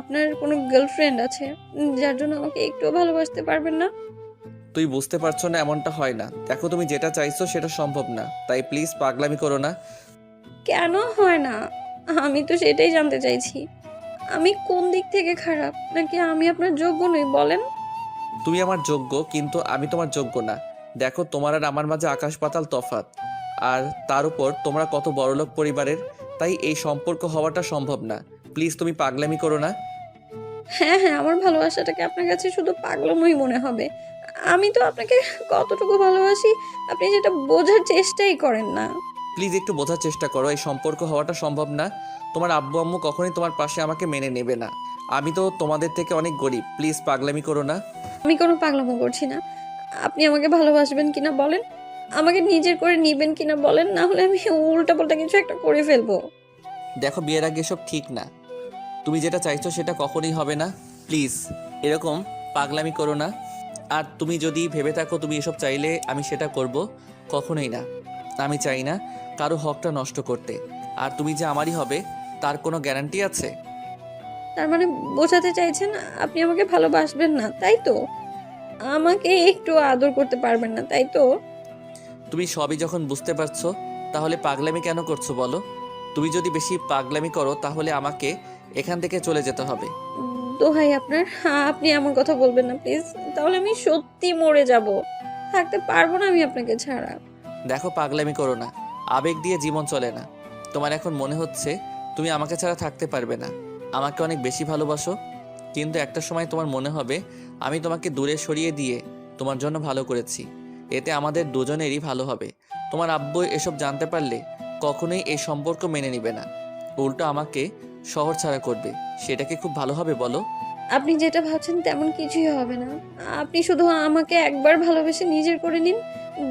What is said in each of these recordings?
আপনার কোনো গার্লফ্রেন্ড আছে যার জন্য আমাকে একটুও ভালোবাসতে পারবেন না? তুই বুঝতে পারছ না এমনটা হয় না। দেখো তুমি যেটা চাইছো সেটা সম্ভব না। তাই প্লিজ পাগলামি করো না। কেন হয় না? আমি তো সেটাই জানতে চাইছি। আমি কোন দিক থেকে খারাপ? নাকি আমি আপনার যোগ্য নই বলেন? তুমি আমার যোগ্য কিন্তু আমি তোমার যোগ্য না। দেখো তোমার আর আমার মাঝে আকাশ পাতাল তফাত আর তার উপর তোমরা কত বড়লোক পরিবারের তাই এই সম্পর্ক হওয়াটা সম্ভব না। প্লিজ তুমি পাগলামি করো না। হ্যাঁ হ্যাঁ আমার ভালোবাসাটাকে আপনার কাছে শুধু পাগলমই মনে হবে। আমি তো আপনাকে কতটুকু ভালোবাসি আপনি সেটা বোঝার চেষ্টাই করেন না। প্লিজ একটু বোঝার চেষ্টা করো এই সম্পর্ক হওয়াটা সম্ভব না। তোমার আব্বু আম্মু কখনোই তোমার পাশে আমাকে মেনে নেবে না। আমি তো তোমাদের থেকে অনেক গরিব প্লিজ পাগলামি করো না। আমি কোনো পাগলামো করছি না। আপনি আমাকে ভালোবাসবেন কিনা বলেন? আমাকে নিজের করে নিবেন কিনা বলেন? না হলে আমি উল্টা পাল্টা কিছু একটা করে ফেলব। দেখো বিয়ের আগে এসব ঠিক না। তুমি যেটা চাইছো সেটা কখনোই হবে না। প্লিজ এরকম পাগলামি করো না। আর তুমি যদি ভেবে থাকো তুমি এসব চাইলে আমি সেটা করব কখনোই না। আমি চাই না কারও হকটা নষ্ট করতে। আর তুমি যে আমারই হবে তার কোনো গ্যারান্টি আছে? তার মানে বোঝাতে চাইছেন আপনি আমাকে ভালোবাসবেন না তাই তো? আমাকে একটু আদর করতে পারবেন না তাই তো? তুমি সবই যখন বুঝতে পারছ তাহলে পাগলামি কেন করছ বলো? তুমি যদি বেশি পাগলামি করো তাহলে আমাকে এখান থেকে চলে যেতে হবে। দোহাই আপনার। হ্যাঁ, আপনি এমন কথা বলবেন না প্লিজ। তাহলে আমি সত্যি মরে যাব। থাকতে পারব না আমি আপনাকে ছাড়া। দেখো পাগলামি করো না। আবেগ দিয়ে জীবন চলে না। তোমার এখন মনে হচ্ছে তুমি আমাকে ছাড়া থাকতে পারবে না। আমাকে অনেক বেশি ভালোবাসো কিন্তু একটা সময় তোমার মনে হবে আমি তোমাকে দূরে সরিয়ে দিয়ে তোমার জন্য ভালো করেছি। এতে আমাদের দুজনেরই ভালো হবে। তোমার আব্বু এসব জানতে পারলে কখনোই এই সম্পর্ক মেনে নেবে না। উল্টো আমাকে শহর ছাড়া করবে। সেটা কি খুব ভালো হবে বলো। আপনি যেটা ভাবছেন তেমন কিছুই হবে না। আপনি শুধু আমাকে একবার ভালোবেসে নিজের করে নিন।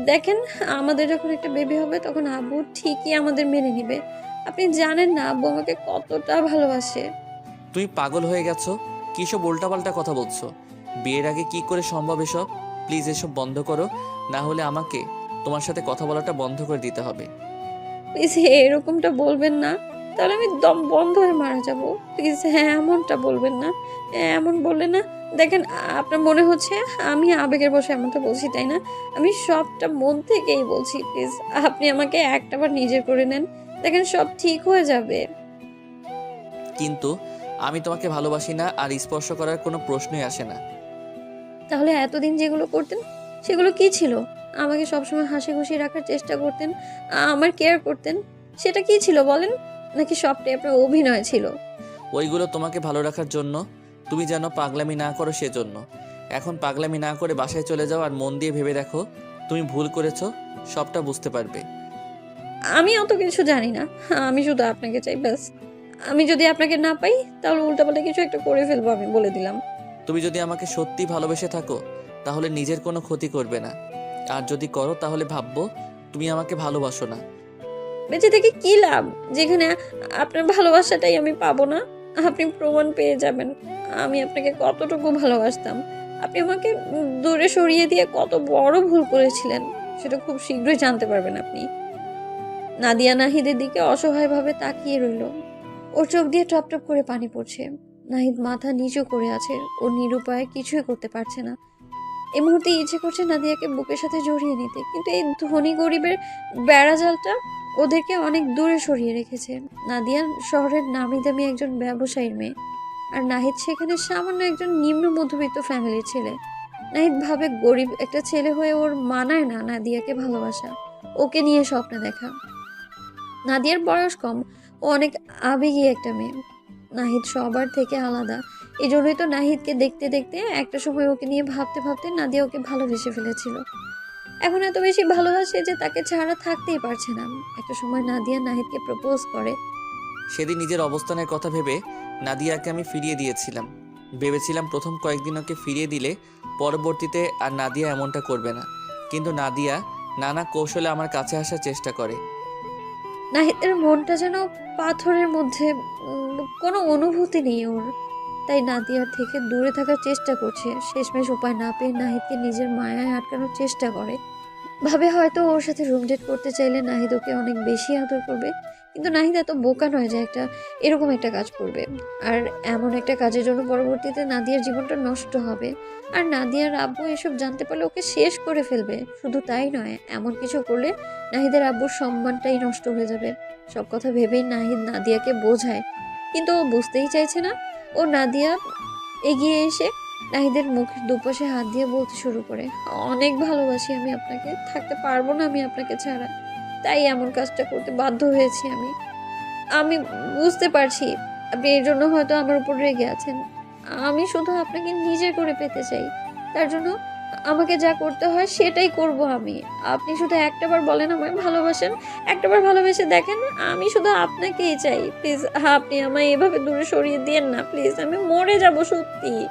দেখেন আমাদের যখন একটা বেবি হবে তখন আব্বু ঠিকই আমাদের মেনে নিবে। আপনি জানেন না আব্বু আমাকে কতটা ভালোবাসে। তুমি পাগল হয়ে গেছো? কী সব উল্টাপাল্টা কথা বলছো? বিয়ের আগে কি করে সম্ভব এসব? প্লিজ এসব বন্ধ করো। না হলে আমাকে তোমার সাথে কথা বলাটা বন্ধ করে দিতে হবে। প্লিজ এরকমটা বলবেন না। তাহলে আমি দম বন্ধ হয়ে মারা যাব। প্লিজ হ্যাঁ এমনটা বলবেন না। এমন বললে না। দেখেন আপনার মনে হচ্ছে আমি আবেগের বসে এমনটা বলছি তাই না? আমি সবটা মন থেকেই বলছি প্লিজ আপনি আমাকে একটাবার নিজের করে নেন। দেখেন সব ঠিক হয়ে যাবে। কিন্তু আমি তোমাকে ভালোবাসি না আর স্পর্শ করার কোনো প্রশ্নই আসে না। তাহলে এতদিন যেগুলো করতেন সেগুলো কি ছিল? আমাকে সবসময় হাসি খুশি রাখার চেষ্টা করতেন আমার কেয়ার করতেন সেটা কি ছিল বলেন? নাকি সবটাই আপনার অভিনয় ছিল? ওইগুলো তোমাকে ভালো রাখার জন্য। তুমি যেন পাগলামি না করো সেজন্য। এখন পাগলামি না করে বাসায় চলে যাও আর মন দিয়ে ভেবে দেখো তুমি ভুল করেছ সবটা বুঝতে পারবে। আমি অত কিছু জানি না। আমি শুধু আপনাকে চাই ব্যাস। আমি যদি আপনাকে না পাই তাহলে উল্টাপাল্টা কিছু একটা করে ফেলব আমি বলে দিলাম। তুমি যদি আমাকে সত্যি ভালোবেসে থাকো তাহলে নিজের কোনো ক্ষতি করবে না। আর যদি করো তাহলে ভাববো তুমি আমাকে ভালোবাসো না। বেঁচে থেকে কি লাভ? যেখানে আপনার ভালোবাসাটাই আমি পাবো না। আপনি প্রমাণ পেয়ে যাবেন। আমি আপনাকে কতটুকু ভালোবাসতাম। আপনি আমাকে দূরে সরিয়ে দিয়ে কত বড় ভুল করেছিলেন, সেটা খুব শীঘ্রই জানতে পারবেন আপনি। নাদিয়া নাহিদের দিকে অসহায়ভাবে তাকিয়ে রইল। ওর চোখ দিয়ে টপ টপ করে পানি পড়ছে। নাহিদ মাথা নিচু করে আছে। ও নিরুপায় কিছুই করতে পারছে না। এই মুহূর্তে ইচ্ছে করছে নাদিয়াকে বুকের সাথে জড়িয়ে নিতে। কিন্তু এই ধনী গরিবের বেড়াজালটা ওদেরকে অনেক দূরে সরিয়ে রেখেছে। নাদিয়া শহরের নামি দামি একজন ব্যবসায়ীর মেয়ে। আর নাহিদ সেখানে সামান্য একজন নিম্ন মধ্যবিত্ত ফ্যামিলির ছেলে। নাহিদ ভাবে গরিব একটা ছেলে হয়ে ওর মানায় না নাদিয়াকে ভালোবাসা। ওকে নিয়ে স্বপ্ন দেখা। নাদিয়ার বয়স কম। ও অনেক আবেগী একটা মেয়ে। নাহিদ সবার থেকে আলাদা। এই জন্যই তো নাহিদকে দেখতে দেখতে একটা সময় ওকে নিয়ে ভাবতে ভাবতে নাদিয়া ওকে ভালোবেসে ফেলেছিল। এখন এত বেশি ভালোবাসে যে তাকে ছাড়া থাকতেই পারছে না। একটা সময় নাদিয়া নাহিদকে প্রপোজ করে। সেদিন নিজের অবস্থানের কথা ভেবে নাদিয়াকে আমি ফিরিয়ে দিয়েছিলাম। ভেবেছিলাম প্রথম কয়েকদিন ওকে ফিরিয়ে দিলে পরবর্তীতে আর নাদিয়া এমনটা করবে না। কিন্তু নাদিয়া নানা কৌশলে আমার কাছে আসার চেষ্টা করে। নাহিদের মনটা যেন পাথরের মধ্যে উম, কোনো অনুভূতি নেই ওর। তাই নাদিয়ার থেকে দূরে থাকার চেষ্টা করছে। শেষমেশ উপায় না পেয়ে নাহিদকে নিজের মায়ায় আটকানোর চেষ্টা করে। ভাবে হয়তো ওর সাথে রুম ডেট করতে চাইলে নাহিদ ওকে অনেক বেশি আদর করবে। কিন্তু নাহিদ এত বোকা নয় যে একটা এরকম একটা কাজ করবে। আর এমন একটা কাজের জন্য পরবর্তীতে নাদিয়ার জীবনটা নষ্ট হবে। আর নাদিয়ার আব্বু এসব জানতে পারলে ওকে শেষ করে ফেলবে। শুধু তাই নয়, এমন কিছু করলে নাহিদের আব্বুর সম্মানটাই নষ্ট হয়ে যাবে। সব কথা ভেবেই নাহিদ নাদিয়াকে বোঝায়। কিন্তু ও বুঝতেই চাইছে না। ও নাদিয়া এগিয়ে এসে নাহিদের মুখের দুপাশে হাত দিয়ে বলতে শুরু করে, অনেক ভালোবাসি আমি আপনাকে, থাকতে পারব না আমি আপনাকে ছাড়া। তাই এমন কাজটা করতে বাধ্য হয়েছি আমি। আমি বুঝতে পারছি, আপনি এই জন্য হয়তো আমার উপর রেগে আছেন। আমি শুধু আপনাকে নিজে করে পেতে চাই। তার জন্য আমাকে যা করতে হয় সেটাই করব আমি। আপনি শুধু একটাবার বলেন আমায় ভালোবাসেন, একটাবার ভালোবেসে দেখেন, আমি শুধু আপনাকেই চাই। প্লিজ, আপনি আমায় এভাবে দূরে সরিয়ে দিয়েন না, প্লিজ, আমি মরে যাব সত্যি।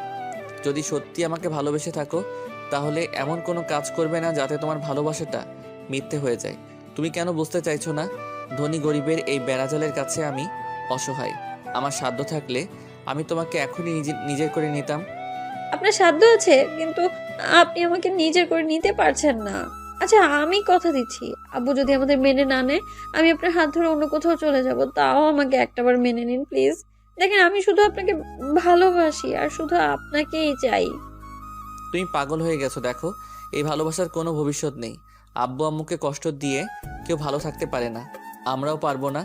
যদি সত্যি আমাকে ভালোবেসে থাকো, তাহলে এমন কোনো কাজ করবে না যাতে তোমার ভালোবাসাটা মিথ্যে হয়ে যায়। তুমি কেন বুঝতে চাইছো না? ধনী গরিবের এই বেড়াজালের কাছে আমি অসহায়। আমার সাধ্য থাকলে আমি তোমাকে এখনই নিজে, নিজের করে নিতাম। আপনার সাধ্য আছে, কিন্তু আপনি আমাকে নিজের করে নিতে পারছেন না। আচ্ছা আমি কথা দিচ্ছি। আব্বু যদি আমাদের মেনে না নেয়, আমি আপনার হাত ধরে অন্য কোথাও চলে যাব, তাও আমাকে একটাবার মেনে নিন, প্লিজ। দেখেন আমি শুধু আপনাকে ভালোবাসি আর শুধু আপনাকেই চাই। তুমি পাগল হয়ে গেছো দেখো। এই ভালোবাসার কোনো ভবিষ্যৎ নেই। আব্বু আম্মুকে কষ্ট দিয়ে কেউ ভালো থাকতে পারে না। আমরাও পারব না।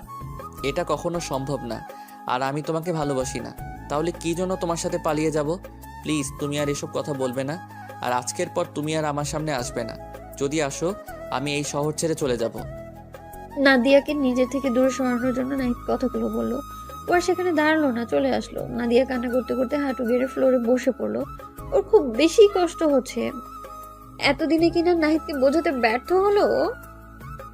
এটা কখনো সম্ভব না। আর আমি তোমাকে ভালোবাসি না। তাহলে কি জন্য তোমার সাথে পালিয়ে যাব? প্লিজ তুমি আর এসব কথা বলবে না। আর আজকের পর তুমি আর আমার সামনে আসবে না। যদি আসো আমি এই শহর ছেড়ে চলে যাব। নাদিয়াকে নিজের থেকে দূরে সরানোর জন্য নাইট কথাগুলো বলল। ও আর সেখানে দাঁড়াল না, চলে আসলো। নাদিয়া কান্না করতে করতে হাঁটু গেড়ে ফ্লোরে বসে পড়ল। ওর খুব বেশি কষ্ট হচ্ছে। এতদিনে কিনা নাহিদকে বোঝাতে ব্যর্থ হলো?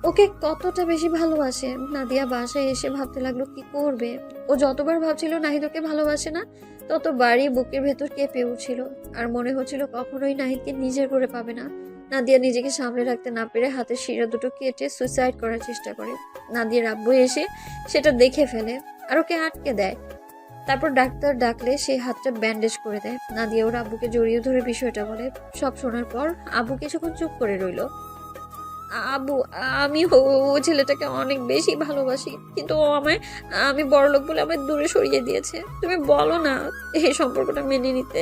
ওকে কতটা বেশি ভালোবাসে? নাদিয়া বাসায় এসে ভাবতে লাগল, কি করবে? ও যতবার ভাবছিল নাহিদ ওকে ভালোবাসে না, ততবারই বুকের ভেতর কেঁপে উঠছিল। আর মনে হচ্ছিল কখনোই নাহিদকে নিজের করে পাবে না। নাদিয়া নিজেকে সামলে রাখতে না পেরে হাতের শিরা দুটো কেটে সুইসাইড করার চেষ্টা করে। নাদিয়ার আব্বু এসে সেটা দেখে ফেলে। আর ওকে আটকে দেয়? তারপর ডাক্তার ডাকলে সেই হাতটা ব্যান্ডেজ করে দেয়। নাদিয়া ওর আব্বুকে জড়িয়ে ধরে বিষয়টা বলে। সব শোনার পর আব্বু কিছুক্ষণ চুপ করে রইল। আবু আমি ও ছেলেটাকে অনেক বেশি ভালোবাসি, কিন্তু ও আমায়, আমি বড়লোক বলে আমায় দূরে সরিয়ে দিয়েছে। তুমি বলো না এই সম্পর্কটা মেনে নিতে।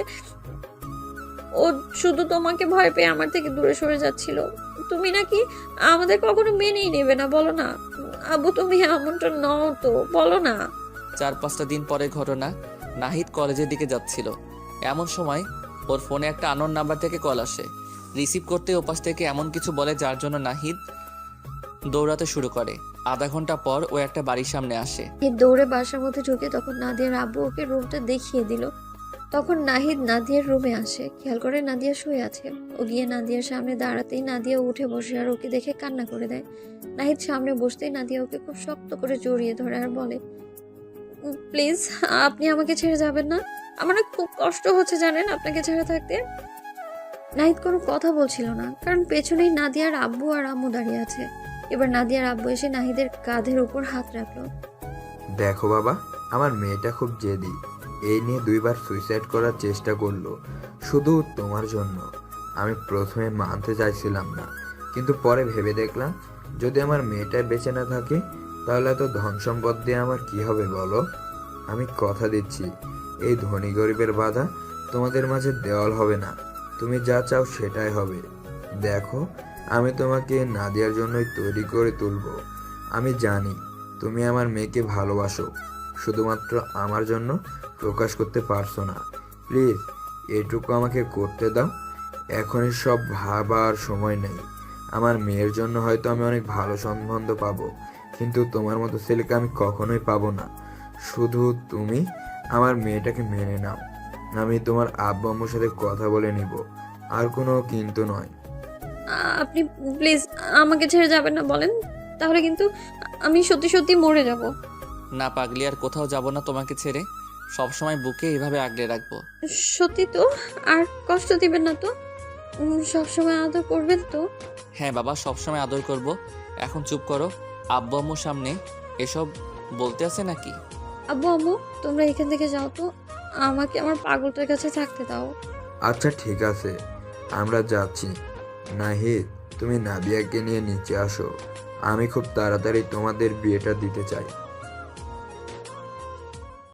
ও শুধু তোমাকে ভয় পেয়ে আমার থেকে দূরে সরে যাচ্ছিল। তুমি নাকি আমাদের কখনো মেনেই নেবে না বলো না। আবু তুমি এমনটা নও তো বলো না। চার পাঁচটা দিন পরের ঘটনা নাহিদ কলেজের দিকে যাচ্ছিল। এমন সময় ওর ফোনে একটা আনন নাম্বার থেকে কল আসে। রিসিভ করতে ওপাশ থেকে এমন কিছু বলে যার জন্য নাহিদ দৌড়াতে শুরু করে। আধা ঘণ্টা পর ও একটা বাড়ির সামনে আসে। দৌড়ে বাসার মধ্যে ঢুকে তখন নাদিয়ার আব্বু ওকে রুমটা দেখিয়ে দিল। তখন নাহিদ নাদিয়ার রুমে আসে। খেয়াল করে নাদিয়া শুয়ে আছে। ও গিয়ে নাদিয়ার সামনে দাঁড়াতেই নাদিয়া উঠে বসে আর ওকে দেখে কান্না করে দেয়। নাহিদ সামনে বসতেই নাদিয়া ওকে খুব শক্ত করে জড়িয়ে ধরে আর বলে প্লিজ, আপনি আমাকে ছেড়ে যাবেন না। আমার খুব কষ্ট হচ্ছে জানেন আপনাকে ছেড়ে থাকতে। নাহিদ কোনো কথা বলছিল না, কারণ পেছনেই নাদিয়ার আব্বু আর আম্মু দাঁড়িয়ে আছে। এবার নাদিয়ার আব্বু এসে নাহিদের কাঁধের উপর হাত রাখল। দেখো বাবা, আমার মেয়েটা খুব জেদি। এই নিয়ে দুইবার সুইসাইড করার চেষ্টা করল, শুধু তোমার জন্য। আমি প্রথমে মানতে চাইছিলাম না, কিন্তু পরে ভেবে দেখলাম, যদি আমার মেয়েটা বেঁচে না থাকে, তাহলে এত ধন সম্পদ দিয়ে আমার কি হবে বলো? আমি কথা দিচ্ছি, এই ধনী গরিবের বাধা তোমাদের মাঝে দেওয়াল হবে না, তুমি যা চাও সেটাই হবে। দেখো, আমি তোমাকে না দেওয়ার জন্যই তৈরি করে তুলবো। আমি জানি, তুমি আমার মেয়েকে ভালোবাসো, শুধুমাত্র আমার জন্য প্রকাশ করতে পারছ না। প্লিজ এটুকু আমাকে করতে দাও। এখনই সব ভাবার সময় নেই। আমার মেয়ের জন্য হয়তো আমি অনেক ভালো সম্বন্ধ পাবো কিন্তু তোমার মতো ছেলেকে আমি কখনোই পাবো না। শুধু তুমি আমার মেয়েটাকে মেনে নাও। আমি তোমার আব্বু আম্মুর সাথে কথা বলে নিব। আর কোনো কিন্তু নয়। আপনি প্লিজ আমাকে ছেড়ে যাবেন না বলেন। তাহলে কিন্তু আমি সত্যি সত্যি মরে যাব। না পাগলি আর কোথাও যাব না তোমাকে ছেড়ে। সবসময় বুকে এভাবে আগলে রাখব। সত্যি তো? আর কষ্ট দিবেন না তো? উম, সবসময় আদর করবেন তো? হ্যাঁ বাবা সবসময় আদর করব। এখন চুপ করো। আব্বু আম্মুর সামনে এসব বলতে আছে নাকি? আব্বু আম্মু তোমরা এখান থেকে যাও তো। আমাকে আমার পাগলটার কাছে থাকতে দাও। আচ্ছা ঠিক আছে। আমরা যাচ্ছি। নাহিদ তুমি নাদিয়াকে নিয়ে নিচে আসো। আমি খুব তাড়াতাড়ি তোমাদের বিয়েটা দিতে চাই।